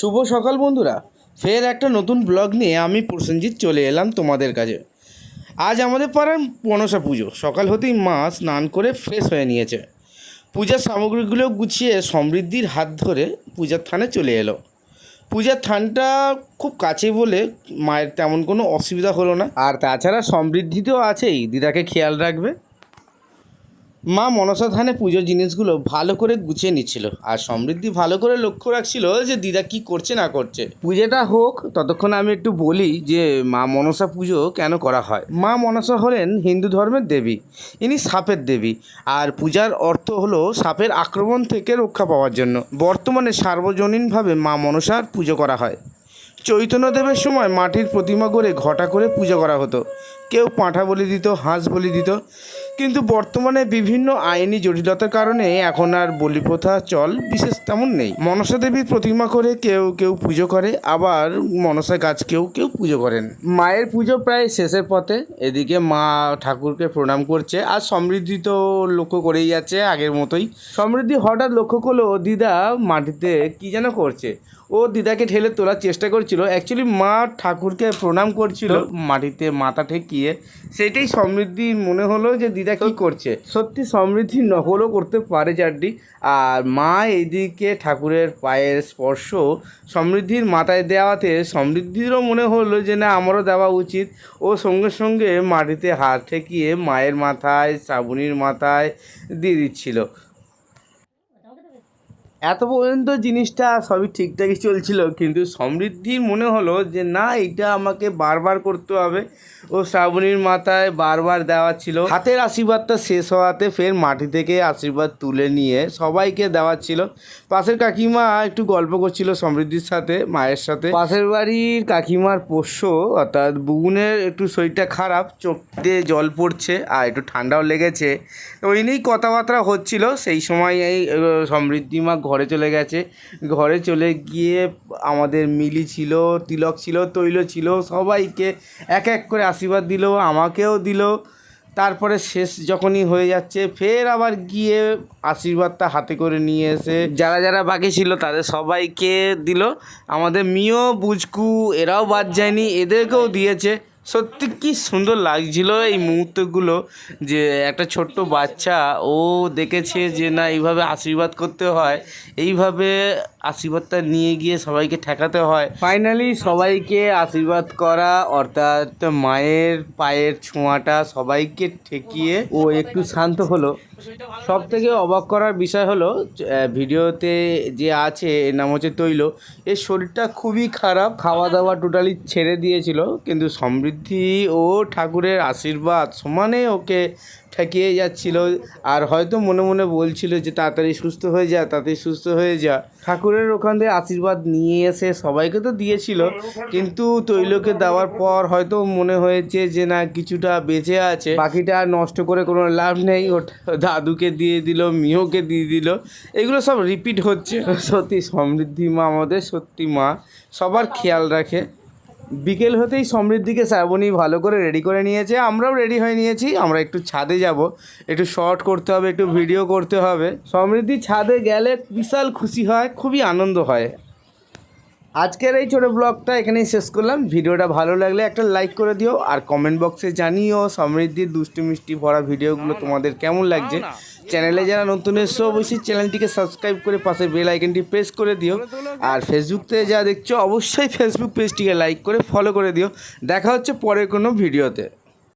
শুভ সকাল বন্ধুরা। ফের একটা নতুন ব্লগ নিয়ে আমি প্রসেনজিৎ চলে এলাম তোমাদের কাছে। আজ আমাদের পাড়ার মনসা পুজো। সকাল হতেই মা স্নান করে ফ্রেশ হয়ে নিয়েছে। পূজার সামগ্রীগুলো গুছিয়ে সমৃদ্ধির হাত ধরে পূজার থানে চলে এলো। পূজার থানটা খুব কাছে বলে মায়ের তেমন কোনো অসুবিধা হলো না। আর তাছাড়া সমৃদ্ধি তো আছেই। দিদাকে খেয়াল রাখবে। মা মনসা ধানে পুজোর জিনিসগুলো ভালো করে গুছিয়ে নিচ্ছিল। আর সমৃদ্ধি ভালো করে লক্ষ্য রাখছিল যে দিদা কি করছে না করছে। পুজোটা হোক, ততক্ষণ আমি একটু বলি যে মা মনসা পুজো কেন করা হয়? মা মনসা হলেন হিন্দু ধর্মের দেবী, ইনি সাপের দেবী। আর পূজার অর্থ হলো সাপের আক্রমণ থেকে রক্ষা পাওয়ার জন্য। বর্তমানে সার্বজনীনভাবে মা মনসার পুজো করা হয়। চৈতন্যদেবের সময় মাটির প্রতিমা করে ঘটা করে পুজো করা হতো। কেউ পাঁঠা বলি দিত, হাঁস বলি দিত। কিন্তু বর্তমানে বিভিন্ন আইনি জটিলতার কারণে এখন আর বলি প্রথা চল বিশেষ তেমন নেই। মনসা দেবীর প্রতিমা করে কেউ কেউ পুজো করে, আবার মনসা গাছকেও কেউ পুজো করেন। মায়ের পুজো প্রায় শেষের পথে, এদিকে মা ঠাকুরকে প্রণাম করছে, আর সমৃদ্ধি তো লক্ষ্য করেই যাচ্ছে আগের মতোই। সমৃদ্ধি হঠাৎ লক্ষ্য করল দিদা, মাটিতে কি যেন করছে? ও দিদাকে ঠেলে তোলার চেষ্টা করছিল। অ্যাকচুয়ালি মা ঠাকুরকে প্রণাম করছিল মাটিতে মাথা ঠেকিয়ে। সেটাই সমৃদ্ধির মনে হলো যে দিদা কি করছে। সত্যি সমৃদ্ধি নকলও করতে পারে চারটি। আর মা এইদিকে ঠাকুরের পায়ের স্পর্শ সমৃদ্ধির মাথায় দেওয়াতে সমৃদ্ধিরও মনে হলো যে না আমারও দেওয়া উচিত। ও সঙ্গে সঙ্গে মাটিতে হাত ঠেকিয়ে মায়ের মাথায় শ্রাবণীর মাথায় দিয়ে দিচ্ছিল। এত পর্যন্ত জিনিসটা সবই ঠিকঠাকই চলছিল কিন্তু সমৃদ্ধির মনে হলো যে না এটা আমাকে বারবার করতে হবে। ও শ্রাবণীর মাথায় বারবার দেওয়া ছিল। হাতের আশীর্বাদটা শেষ হওয়াতে ফের মাটি থেকে আশীর্বাদ তুলে নিয়ে সবাইকে দেওয়া ছিল। পাশের কাকিমা একটু গল্প করছিল সমৃদ্ধির সাথে মায়ের সাথে। পাশের বাড়ির কাকিমার পোষ্য অর্থাৎ বুগুনের একটু শরীরটা খারাপ চোখ দিয়ে জল পড়ছে আর একটু ঠান্ডাও লেগেছে। ওই নিয়েই কথাবার্তা হচ্ছিল। সেই সময় এই আহ, সমৃদ্ধি মা ঘরে চলে গেছে। ঘরে চলে গিয়ে আমাদের মিলি ছিল, তিলক ছিল, তৈল ছিল, সবাইকে এক এক করে আশীর্বাদ দিল, আমাকেও দিল। তারপরে শেষ যখনই হয়ে যাচ্ছে, ফের আবার গিয়ে আশীর্বাদটা হাতে করে নিয়ে এসে যারা যারা বাকি ছিল তাদের সবাইকে দিল। আমাদের মিও, বুজকু, এরাও বাদ যায়নি, এদেরকেও দিয়েছে। সত্যি কি সুন্দর লাগছিল এই মুহূর্তগুলো যে একটা ছোট্ট বাচ্চা ও দেখেছে যে না, এইভাবে আশীর্বাদ করতে হয়, এইভাবে আশীর্বাদটা নিয়ে গিয়ে সবাইকে ঠেকাতে হয়। ফাইনালি সবাইকে আশীর্বাদ করা, অর্থাৎ মায়ের পায়ের ছোঁয়াটা সবাইকে ঠেকিয়ে ও একটু শান্ত হলো। সব থেকে অবাক করার বিষয় হলো ভিডিওতে যে আছে, এর নাম হচ্ছে তৈল। এর শরীরটা খুবই খারাপ, খাওয়া দাওয়া টোটালি ছেড়ে দিয়েছিল, কিন্তু সমৃদ্ধি ও ঠাকুরের আশীর্বাদ সমানে ওকে ঠেকিয়ে যাচ্ছিল। আর হয়তো মনে মনে বলছিল যে, তাড়াতাড়ি সুস্থ হয়ে যা, তাড়াতাড়ি সুস্থ হয়ে যা। ঠাকুরের ওখান থেকে আশীর্বাদ নিয়ে এসে সবাইকে তো দিয়েছিল। কিন্তু তৈলকে দেওয়ার পর হয়তো মনে হয়েছে যে, না, কিছুটা বেঁচে আছে। বাকিটা নষ্ট করে কোনো লাভ নেই। ও দাদুকে দিয়ে দিল মিওকে দিয়ে দিল। এগুলো সব রিপিট হচ্ছে। সত্যি, সমৃদ্ধি মা আমাদের, সত্যি মা। সবার খেয়াল রাখে। বিকেল হতেই সমৃদ্ধিকে শ্রাবণী ভালো করে রেডি করে নিয়েছে। আমরাও রেডি হয়ে নিয়েছি, আমরা একটু ছাদে যাব। একটু শর্ট করতে হবে, একটু ভিডিও করতে হবে। সমৃদ্ধি ছাদে গেলে বিশাল খুশি হয়, খুবই আনন্দ হয়। আজকের এই ছোটো ব্লগটা এখানেই শেষ করলাম। ভিডিওটা ভালো লাগলে একটা লাইক করে দিও আর কমেন্ট বক্সে জানিও সমৃদ্ধির দুষ্টি মিষ্টি ভরা ভিডিওগুলো তোমাদের কেমন লাগছে। চ্যানেলে যারা নতুন এসছো অবশ্যই চ্যানেলটিকে সাবস্ক্রাইব করে পাশে বেল আইকনটি প্রেস করে দিও। আর ফেসবুক থেকে যা দেখছ অবশ্যই ফেসবুক পেজটিকে লাইক করে ফলো করে দিও। দেখা হচ্ছে পরের কোনো ভিডিওতে